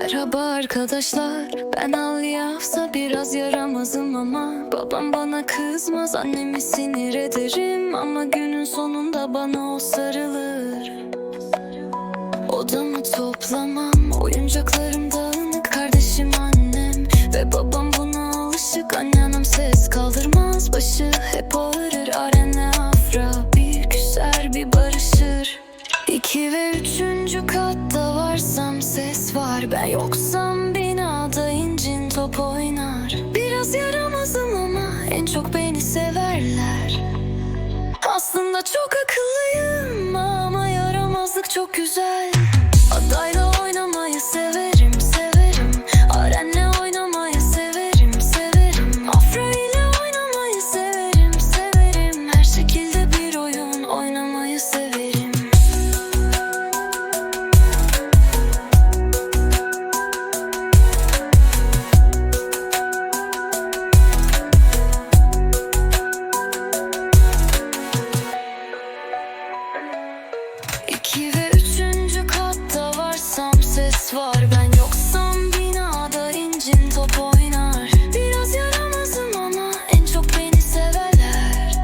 Merhaba arkadaşlar ben Ali Hafsa biraz yaramazım ama Babam bana kızmaz annemi sinir ederim Ama günün sonunda bana o sarılır. Odamı toplamam oyuncaklarım dağınık Kardeşim annem ve babam buna alışık. Anneannem ses kaldırmaz başı hep ağrır. Arene afra bir küser bir barışır. İki ve üçüncü varsam ses var. Ben yoksam binada incin top oynar. Biraz yaramazım ama en çok beni severler. Aslında çok akıllıyım ama yaramazlık çok güzel. Adayla var. Ben yoksam binada incin top oynar. Biraz yaramazım ama en çok beni severler.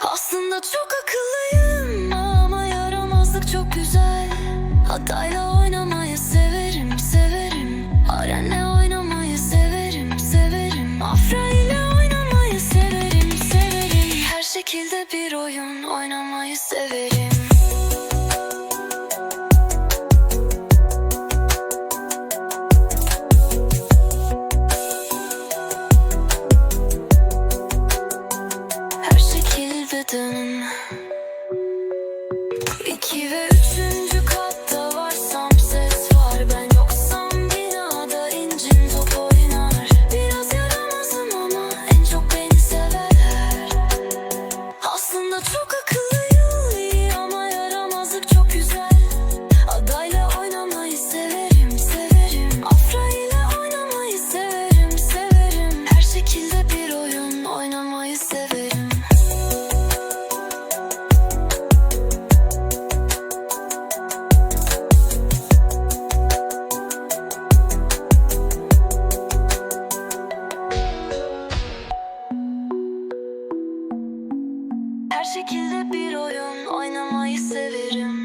Aslında çok akıllıyım ama yaramazlık çok güzel. Hatayla oynamayı severim severim. Arenle oynamayı severim severim. Afra ile oynamayı severim severim. Her şekilde bir oyun oynamayı severim İki ve üçüncü katta varsam ses var. Ben yoksam binada incin top Biraz yaramazım ama en çok beni severler Aslında çok akıllıyım ama yaramazlık çok güzel. şekilde bir oyun oynamayı severim.